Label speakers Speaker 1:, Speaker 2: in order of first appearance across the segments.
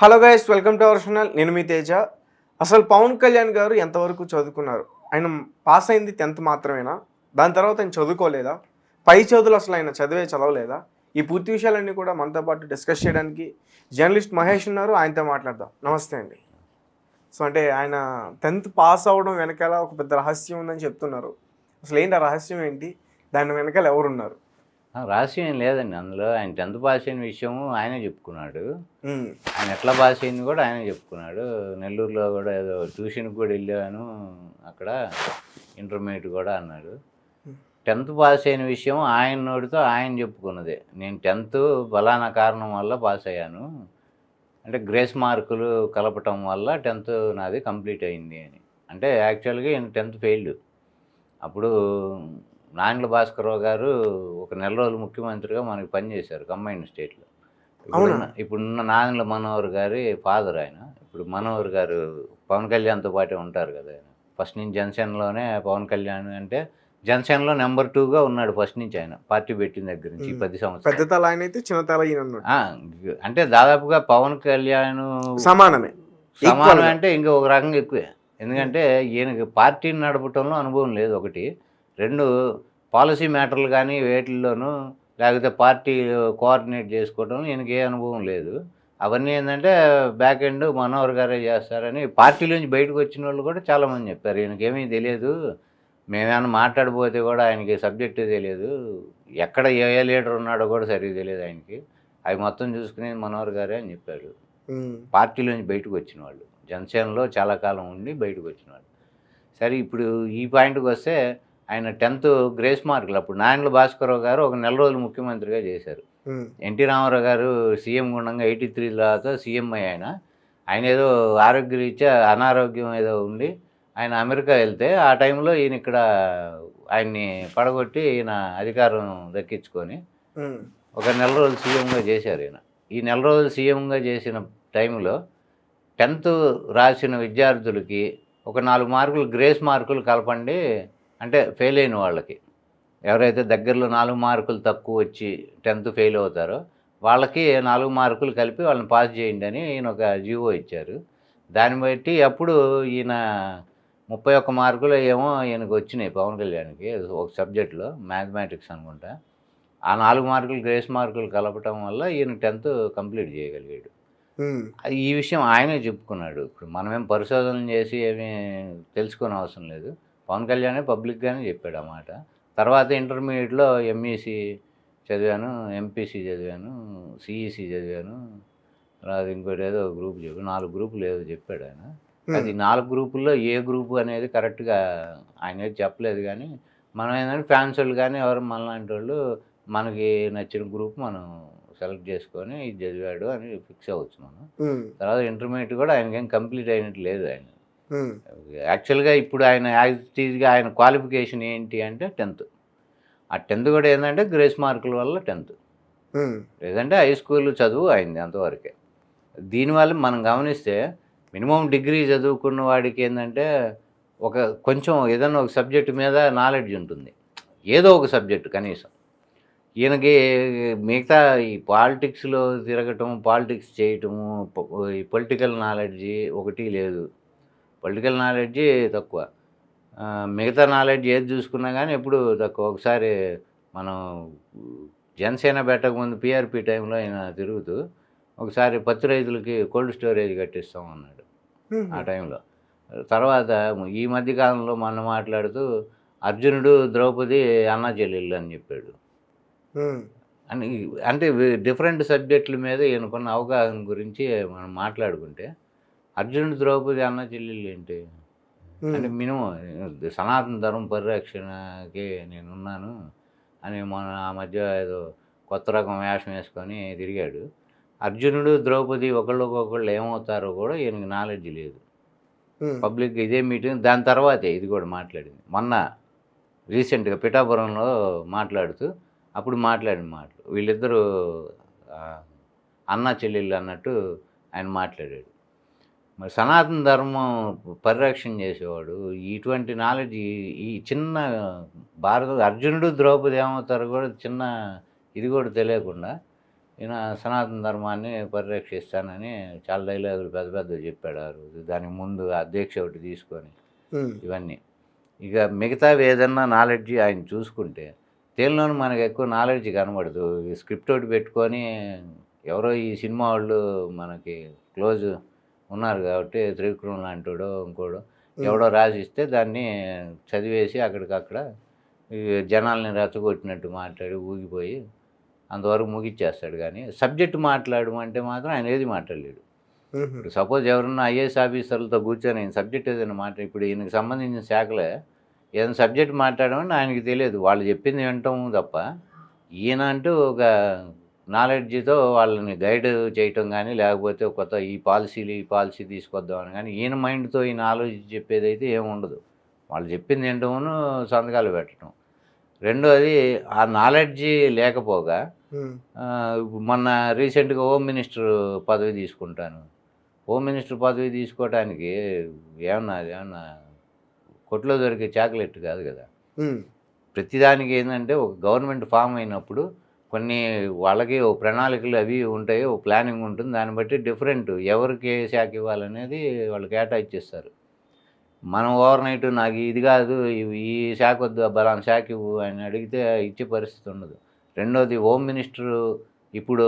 Speaker 1: Hello guys welcome to our channel. నేను మీ తేజ. అసలు పవన్ కళ్యాణ్ గారు ఎంతవరకు చదువుకున్నారు? ఆయన పాస్ అయింది టెన్త్ మాత్రమేనా? దాని తర్వాత ఆయన చదువుకోలేదా? పై చదువులు అసలు ఆయన చదివే చదవలేదా? ఈ పూర్తి విషయాలన్నీ కూడా మనతో పాటు డిస్కస్ చేయడానికి జర్నలిస్ట్ మహేష్ ఉన్నారు. ఆయనతో మాట్లాడదాం. నమస్తే అండి. సో అంటే ఆయన టెన్త్ పాస్ అవ్వడం వెనకాల ఒక పెద్ద రహస్యం ఉందని చెప్తున్నారు. అసలు ఏంటి ఆ రహస్యం ఏంటి? దాని వెనకాల ఎవరున్నారు?
Speaker 2: రహస్యం ఏం లేదండి. అందులో ఆయన టెన్త్ పాస్ అయిన విషయము ఆయనే చెప్పుకున్నాడు. ఆయన ఎట్లా పాస్ అయింది కూడా ఆయనే చెప్పుకున్నాడు. నెల్లూరులో కూడా ఏదో ట్యూషన్కి కూడా వెళ్ళాను. అక్కడ ఇంటర్మీడియట్ కూడా అన్నాడు. టెన్త్ పాస్ అయిన విషయం ఆయన నోటితో ఆయన చెప్పుకున్నదే. నేను టెన్త్ బలానా కారణం వల్ల పాస్ అయ్యాను. అంటే గ్రేస్ మార్కులు కలపటం వల్ల టెన్త్ నాది కంప్లీట్ అయింది అని. అంటే యాక్చువల్గా ఈయన టెన్త్ ఫెయిల్డ్. అప్పుడు నాంగ్ల భాస్కరరావు గారు ఒక నెల రోజులు ముఖ్యమంత్రిగా మనకి పనిచేశారు కంబైన్డ్ స్టేట్లో. ఇప్పుడున్న ఇప్పుడున్న నాంగ్ల మనోహర్ గారి ఫాదర్ ఆయన. ఇప్పుడు మనోహర్ గారు పవన్ కళ్యాణ్తో పాటే ఉంటారు కదా ఆయన. ఫస్ట్ నుంచి జనసేనలోనే పవన్ కళ్యాణ్ అంటే జనసేనలో నెంబర్ టూగా ఉన్నాడు ఫస్ట్ నుంచి ఆయన. పార్టీ పెట్టిన దగ్గర నుంచి. పది
Speaker 1: పెద్ద
Speaker 2: సంవత్సరాలు
Speaker 1: తల ఆయన అయితే చిన్న తల ఈయన
Speaker 2: అంటే దాదాపుగా పవన్ కళ్యాణ్
Speaker 1: సమానమే.
Speaker 2: సమానం. అంటే ఇంక ఒక రకంగా ఎక్కువే. ఎందుకంటే ఈయనకి పార్టీని నడపటంలో అనుభవం లేదు ఒకటి. రెండు పాలసీ మ్యాటర్లు కానీ వేటిల్లోనూ లేకపోతే పార్టీ కోఆర్డినేట్ చేసుకోవడంలో ఈయనకి ఏ అనుభవం లేదు. అవన్నీ ఏంటంటే బ్యాక్ ఎండ్ మనోహర్ గారే చేస్తారని పార్టీలోంచి బయటకు వచ్చిన వాళ్ళు కూడా చాలామంది చెప్పారు. ఈయనకి ఏమీ తెలియదు. మేమేమైనా మాట్లాడిపోతే కూడా ఆయనకి సబ్జెక్టే తెలియదు. ఎక్కడ ఏ ఏ లీడర్ ఉన్నాడో కూడా సరిగ్గా తెలియదు ఆయనకి. అవి మొత్తం చూసుకునేది మనోహర్ గారే అని చెప్పారు పార్టీలోంచి బయటకు వచ్చిన వాళ్ళు. జనసేనలో చాలా కాలం ఉండి బయటకు వచ్చిన వాళ్ళు. సరే ఇప్పుడు ఈ పాయింట్కి వస్తే ఆయన టెన్త్ గ్రేస్ మార్కులు అప్పుడు. నాయనల భాస్కరరావు గారు ఒక నెల రోజులు ముఖ్యమంత్రిగా చేశారు. ఎన్టీ రామారావు గారు సీఎం గుండంగా ఎయిటీ త్రీ తర్వాత సీఎం ఆయన ఆయన ఏదో ఆరోగ్యరీత్యా అనారోగ్యం ఏదో ఉండి ఆయన అమెరికా వెళ్తే ఆ టైంలో ఈయన ఇక్కడ ఆయన్ని పడగొట్టి ఈయన అధికారం దక్కించుకొని ఒక నెల రోజులు సీఎంగా చేశారు ఈయన. ఈ నెల రోజులు సీఎంగా చేసిన టైంలో టెన్త్ రాసిన విద్యార్థులకి ఒక నాలుగు మార్కులు గ్రేస్ మార్కులు కలపండి అంటే ఫెయిల్ అయిన వాళ్ళకి. ఎవరైతే దగ్గరలో నాలుగు మార్కులు తక్కువ వచ్చి టెన్త్ ఫెయిల్ అవుతారో వాళ్ళకి నాలుగు మార్కులు కలిపి వాళ్ళని పాస్ చేయండి అని ఈయన ఒక జీవో ఇచ్చారు. దాన్ని బట్టి అప్పుడు ఈయన ముప్పై ఒక్క మార్కులు ఏమో ఈయనకు వచ్చినాయి పవన్ కళ్యాణ్కి ఒక సబ్జెక్ట్లో మ్యాథమెటిక్స్ అనుకుంటా. ఆ నాలుగు మార్కులు గ్రేస్ మార్కులు కలపటం వల్ల ఈయన టెన్త్ కంప్లీట్ చేయగలిగాడు. ఈ విషయం ఆయనే చెప్పుకున్నాడు. ఇప్పుడు మనమేం పరిశోధన చేసి ఏమీ తెలుసుకునే అవసరం లేదు. పవన్ కళ్యాణే పబ్లిక్గానే చెప్పాడు ఆ మాట. తర్వాత ఇంటర్మీడియట్లో ఎంఈసి చదివాను ఎంపీసీ చదివాను సిఈసి చదివాను తర్వాత ఇంకోటి ఏదో గ్రూప్ చెప్పి నాలుగు గ్రూపులు ఏదో చెప్పాడు ఆయన. అది నాలుగు గ్రూపుల్లో ఏ గ్రూపు అనేది కరెక్ట్గా ఆయన ఏది చెప్పలేదు కానీ మనం ఏంటంటే ఫ్యాన్స్ వాళ్ళు కానీ ఎవరు మనలాంటి వాళ్ళు మనకి నచ్చిన గ్రూప్ మనం సెలెక్ట్ చేసుకొని ఇది చదివాడు అని ఫిక్స్ అవ్వచ్చు మనం. తర్వాత ఇంటర్మీడియట్ కూడా ఆయనకేం కంప్లీట్ అయినట్టు లేదు ఆయన. యాక్చువల్గా ఇప్పుడు ఆయన యాక్టివ్గా ఆయన క్వాలిఫికేషన్ ఏంటి అంటే టెన్త్ ఆ టెన్త్ కూడా ఏంటంటే గ్రేస్ మార్కుల వల్ల టెన్త్
Speaker 1: ఉమ్,
Speaker 2: లేదంటే హై స్కూల్ చదువు అయింది అంతవరకే. దీనివల్ల మనం గమనిస్తే మినిమం డిగ్రీ చదువుకున్న వాడికి ఏంటంటే ఒక కొంచెం ఏదైనా ఒక సబ్జెక్ట్ మీద నాలెడ్జ్ ఉంటుంది. ఏదో ఒక సబ్జెక్ట్ కనీసం. ఈయనకి మిగతా ఈ పాలిటిక్స్లో తిరగటం పాలిటిక్స్ చేయటము పొలిటికల్ నాలెడ్జి ఒకటి లేదు. పొలిటికల్ నాలెడ్జి తక్కువ. మిగతా నాలెడ్జ్ ఏది చూసుకున్నా కానీ ఎప్పుడు తక్కువ. ఒకసారి మనం జనసేన పెట్టకముందు పిఆర్పి టైంలో ఆయన తిరుగుతూ ఒకసారి పత్తి రైతులకి కోల్డ్ స్టోరేజ్ కట్టిస్తాం అన్నాడు. ఆ టైంలో. తర్వాత ఈ మధ్య కాలంలో మనం మాట్లాడుతూ అర్జునుడు ద్రౌపది అన్నా చెల్లెళ్ళు అని చెప్పాడు. అని అంటే డిఫరెంట్ సబ్జెక్టుల మీద ఈయనకున్న అవగాహన గురించి మనం మాట్లాడుకుంటే అర్జునుడు ద్రౌపది అన్న చెల్లెళ్ళు ఏంటి? అంటే మినిమం సనాతన ధర్మ పరిరక్షణకి నేను ఉన్నాను అని మన ఆ మధ్య ఏదో కొత్త రకం వేషం వేసుకొని తిరిగాడు. అర్జునుడు ద్రౌపది ఒకళ్ళకొకళ్ళు ఏమవుతారో కూడా ఈయనకి నాలెడ్జ్ లేదు. పబ్లిక్ ఇదే మీటింగ్ దాని తర్వాతే ఇది కూడా మాట్లాడింది. మొన్న రీసెంట్గా పిఠాపురంలో మాట్లాడుతూ అప్పుడు మాట్లాడిన మాటలు. వీళ్ళిద్దరూ అన్న చెల్లెళ్ళు అన్నట్టు ఆయన మాట్లాడాడు. మరి సనాతన ధర్మం పరిరక్షణ చేసేవాడు. ఇటువంటి నాలెడ్జ్ ఈ- చిన్న భారత అర్జునుడు ద్రౌపది ఏమవుతారో కూడా చిన్న ఇది కూడా తెలియకుండా ఈయన సనాతన ధర్మాన్ని పరిరక్షిస్తానని చాలా డైలాగులు పెద్ద పెద్దవి చెప్పాడు ఆ రోజు. దానికి ముందు అధ్యక్ష ఒకటి తీసుకొని ఇవన్నీ. ఇక మిగతావి ఏదన్నా నాలెడ్జ్ ఆయన చూసుకుంటే తేలిలోని మనకు ఎక్కువ నాలెడ్జ్ కనబడదు. ఈ స్క్రిప్ట్ ఒకటి పెట్టుకొని ఎవరో ఈ సినిమా వాళ్ళు మనకి క్లోజ్ ఉన్నారు కాబట్టి త్రివిక్రమ్ లాంటివాడో ఇంకోడో ఎవడో రాసిస్తే దాన్ని చదివేసి అక్కడికక్కడ జనాల్ని రెచ్చగొట్టినట్టు మాట్లాడి ఊగిపోయి అంతవరకు ముగిచ్చేస్తాడు. కానీ సబ్జెక్ట్ మాట్లాడడం అంటే మాత్రం ఆయన ఏది మాట్లాడలేడు. ఇప్పుడు సపోజ్ ఎవరన్నా ఐఏఎస్ ఆఫీసర్లతో కూర్చొని ఆయన సబ్జెక్ట్ ఏదైనా మాట ఇప్పుడు ఈయనకి సంబంధించిన శాఖలే ఏదైనా సబ్జెక్ట్ మాట్లాడమని ఆయనకి తెలియదు. వాళ్ళు చెప్పింది వినటం తప్ప ఈయన అంటూ ఒక నాలెడ్జ్తో వాళ్ళని గైడ్ చేయటం కానీ లేకపోతే కొత్త ఈ పాలసీలు ఈ పాలసీ తీసుకొద్దామని కానీ ఈయన మైండ్తో ఈయన ఆలోచించి చెప్పేది అయితే ఏముండదు వాళ్ళు చెప్పింది వినటమును సంతకాలు పెట్టడం రెండోది ఆ నాలెడ్జి లేకపోగా మొన్న రీసెంట్గా హోమ్ మినిస్టర్ పదవి తీసుకుంటాను. హోమ్ మినిస్టర్ పదవి తీసుకోవడానికి ఏమన్నా ఏమన్నా కొట్లో దొరికే చాక్లెట్ కాదు కదా. ప్రతిదానికి ఏంటంటే ఒక గవర్నమెంట్ ఫామ్ అయినప్పుడు కొన్ని వాళ్ళకి ఓ ప్రణాళికలు అవి ఉంటాయి ఓ ప్లానింగ్ ఉంటుంది. దాన్ని బట్టి డిఫరెంట్ ఎవరికి ఏ శాఖ ఇవ్వాలనేది వాళ్ళు కేటాయిచ్చేస్తారు మనం ఓవర్ నైట్ నాకు ఇది కాదు ఈ శాఖ వద్దు బలాన్ శాఖ ఇవ్వు అని అడిగితే ఇచ్చే పరిస్థితి ఉండదు. రెండోది హోమ్ మినిస్టర్ ఇప్పుడు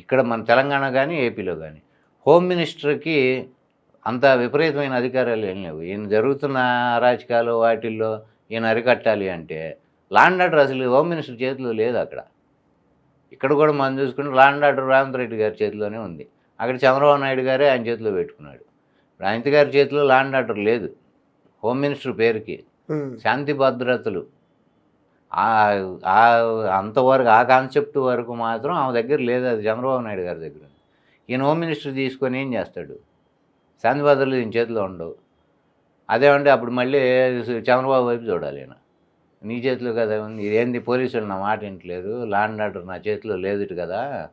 Speaker 2: ఇక్కడ మన తెలంగాణ కానీ ఏపీలో కానీ హోమ్ మినిస్టర్కి అంత విపరీతమైన అధికారాలు ఏం లేవు. ఈయన జరుగుతున్న అరాచకాలు వాటిల్లో ఈయన అరికట్టాలి అంటే లాండ్ ఆర్డర్ అసలు హోమ్ మినిస్టర్ చేతిలో లేదు అక్కడ. ఇక్కడ కూడా మనం చూసుకుంటే లాండ్ ఆర్డర్ రేవంత్ రెడ్డి గారి చేతిలోనే ఉంది. అక్కడ చంద్రబాబు నాయుడు గారే ఆయన చేతిలో పెట్టుకున్నాడు. రేవంత్ గారి చేతిలో లాండ్ ఆర్డర్ లేదు. హోమ్ మినిస్టర్ పేరుకి. శాంతి భద్రతలు. అంతవరకు ఆ కాన్సెప్ట్ వరకు మాత్రం ఆమె దగ్గర లేదు. అది చంద్రబాబు నాయుడు గారి దగ్గర ఉంది. ఈయన హోమ్ మినిస్టర్ తీసుకొని ఏం చేస్తాడు? శాంతి భద్రతలు ఈయన చేతిలో ఉండవు. అదేమంటే అప్పుడు మళ్ళీ చంద్రబాబు వైపు చూడాలి ఈయన. నీ చేతిలో కదా ఉంది. ఇదేంది పోలీసులు నా మాట వింటలేదు లాండ్ ఆర్డర్ నా చేతిలో లేదు కదా.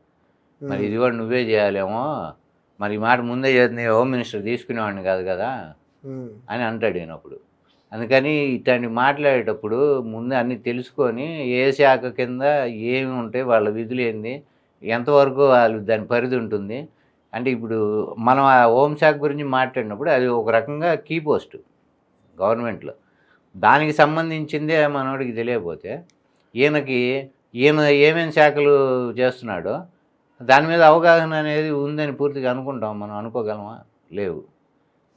Speaker 2: మరి ఇది కూడా నువ్వే చేయాలేమో. మరి ఈ మాట ముందే చేతి హోమ్ మినిస్టర్ తీసుకునేవాడిని కాదు కదా. అని అంటాడు ఈయన అప్పుడు. అందుకని ఇట్లాంటి మాట్లాడేటప్పుడు ముందే అన్నీ తెలుసుకొని ఏ శాఖ కింద ఏమి ఉంటాయి వాళ్ళ విధులు ఏంది ఎంతవరకు వాళ్ళు దాని పరిధి ఉంటుంది. అంటే ఇప్పుడు మనం ఆ హోంశాఖ గురించి మాట్లాడినప్పుడు అది ఒక రకంగా కీ పోస్ట్ గవర్నమెంట్లో. దానికి సంబంధించిందే మనోడికి తెలియకపోతే ఈయనకి ఈయన ఏమేమి శాఖలు చేస్తున్నాడో దాని మీద అవగాహన అనేది ఉందని పూర్తిగా అనుకుంటాం మనం అనుకోగలమా? లేవు.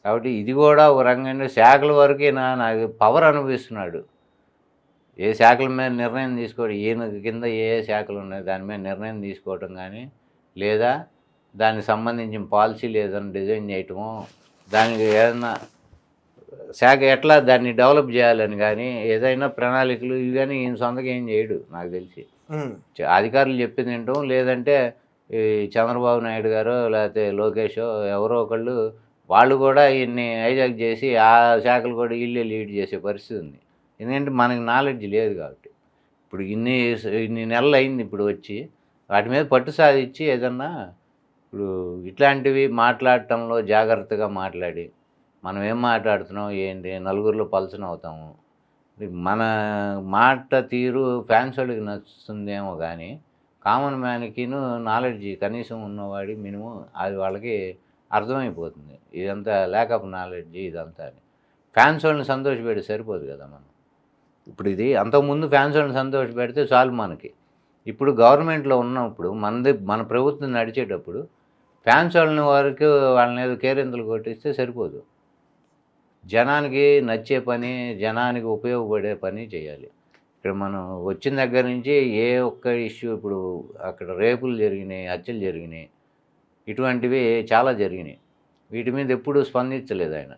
Speaker 2: కాబట్టి ఇది కూడా ఒక రంగంలో శాఖల వరకే నా నాకు పవర్ అనుభవిస్తున్నాడు. ఏ శాఖల మీద నిర్ణయం తీసుకోవడం ఈయన కింద ఏ ఏ శాఖలు ఉన్నాయి దాని మీద నిర్ణయం తీసుకోవటం కానీ లేదా దానికి సంబంధించిన పాలసీలు ఏదైనా డిజైన్ చేయటమో దానికి ఏదైనా శాఖ ఎట్లా దాన్ని డెవలప్ చేయాలని కానీ ఏదైనా ప్రణాళికలు ఇవి కానీ ఈయన సొంతగా ఏం చేయడు నాకు తెలిసి. అధికారులు చెప్పింది వింటాం లేదంటే ఈ చంద్రబాబు నాయుడు గారు లేకపోతే లోకేష్ ఎవరో ఒకళ్ళు వాళ్ళు కూడా ఈయన్ని హైజాక్ చేసి ఆ శాఖలు కూడా వీళ్ళే లీడ్ చేసే పరిస్థితి ఉంది. ఎందుకంటే మనకి నాలెడ్జ్ లేదు కాబట్టి. ఇప్పుడు ఇన్ని ఇన్ని నెలలు అయింది ఇప్పుడు వచ్చి వాటి మీద పట్టు సాధించి ఏదన్నా ఇప్పుడు ఇట్లాంటివి మాట్లాడటంలో జాగ్రత్తగా మాట్లాడి మనం ఏం మాట్లాడుతున్నాం? ఏంటి? నలుగురిలో పలచన అవుతాము. మన మాట తీరు ఫ్యాన్స్ వాళ్ళకి నచ్చుతుందేమో కానీ కామన్ మ్యాన్కిను నాలెడ్జ్ కనీసం ఉన్నవాడి మినిమం అది వాళ్ళకి అర్థమైపోతుంది. ఇదంతా ల్యాక్ ఆఫ్ నాలెడ్జ్ ఇదంతా అని. ఫ్యాన్స్ వాళ్ళని సంతోషపెడితే సరిపోదు కదా మనం. ఇప్పుడు ఇది అంతకుముందు ఫ్యాన్స్ వాళ్ళని సంతోషపెడితే చాలు మనకి. ఇప్పుడు గవర్నమెంట్లో ఉన్నప్పుడు మనది మన ప్రభుత్వం నడిచేటప్పుడు ఫ్యాన్స్ వాళ్ళని వరకు వాళ్ళని ఏదో కేరింతలు కొట్టిస్తే సరిపోదు. జనానికి నచ్చే పని జనానికి ఉపయోగపడే పని చేయాలి. ఇక్కడ మనం వచ్చిన దగ్గర నుంచి ఏ ఒక్క ఇష్యూ ఇప్పుడు అక్కడ రేపులు జరిగినాయి హత్యలు జరిగినాయి ఇటువంటివి చాలా జరిగినాయి. వీటి మీద ఎప్పుడూ స్పందించలేదు ఆయన.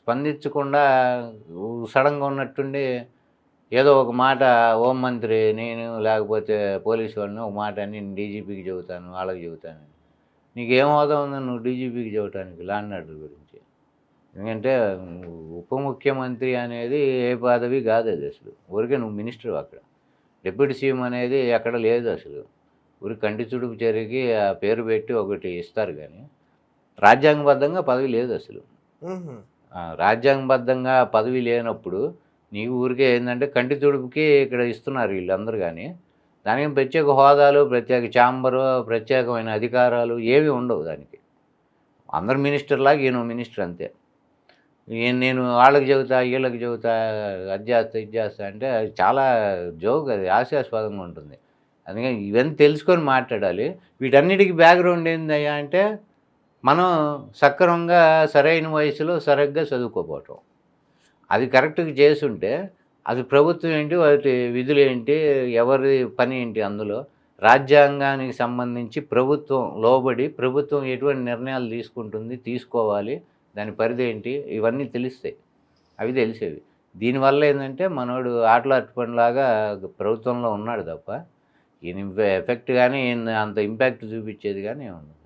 Speaker 2: స్పందించకుండా సడన్గా ఉన్నట్టుండి ఏదో ఒక మాట హోం మంత్రి నేను లేకపోతే పోలీసు వాళ్ళని ఒక మాట నేను డీజీపీకి చెబుతాను వాళ్ళకి చెబుతాను. నీకేం హోదా ఉందో నువ్వు డీజీపీకి చెబుతానికి లాండ్ ఆర్డర్ గురించి. ఎందుకంటే ఉప ముఖ్యమంత్రి అనేది ఏ పదవి కాదు అది అసలు. ఊరికే నువ్వు మినిస్టర్ అక్కడ. డిప్యూటీ సీఎం అనేది ఎక్కడ లేదు అసలు. ఊరి కంటి చుడుపు చర్యకి ఆ పేరు పెట్టి ఒకటి ఇస్తారు కానీ రాజ్యాంగబద్ధంగా పదవి లేదు అసలు. రాజ్యాంగబద్ధంగా పదవి లేనప్పుడు నీకు ఊరికే ఏంటంటే కంటి తుడుపుకి ఇక్కడ ఇస్తున్నారు వీళ్ళందరూ కానీ దానికి ప్రత్యేక హోదాలు ప్రత్యేక ఛాంబరు ప్రత్యేకమైన అధికారాలు ఏవి ఉండవు దానికి. అందరు మినిస్టర్లాగా ఈయన మినిస్టర్ అంతే. నేను వాళ్ళకి చెబుతా వీళ్ళకి చెబుతా అది చేస్తా ఇది చేస్తా అంటే అది చాలా జోక్ అది హాస్యాస్పదంగా ఉంటుంది. అందుకని ఇవన్నీ తెలుసుకొని మాట్లాడాలి. వీటన్నిటికీ బ్యాక్గ్రౌండ్ ఏందయ్యా అంటే మనం సక్రమంగా సరైన వయసులో సరిగ్గా చదువుకోపోవటం అది కరెక్ట్గా చేసుంటే అది ప్రభుత్వం ఏంటి వాటి విధులు ఏంటి ఎవరి పని ఏంటి అందులో? రాజ్యాంగానికి సంబంధించి ప్రభుత్వం లోబడి ప్రభుత్వం ఎటువంటి నిర్ణయాలు తీసుకుంటుంది తీసుకోవాలి. దాని పరిధి ఏంటి? ఇవన్నీ తెలుస్తాయి. అవి తెలిసేవి. దీనివల్ల ఏంటంటే మనోడు ఆటలు ఆటలాట్టుపనిలాగా ప్రభుత్వంలో ఉన్నాడు తప్ప ఈయన ఎఫెక్ట్ కానీ అంత ఇంపాక్ట్ చూపించేది కానీ ఏముంది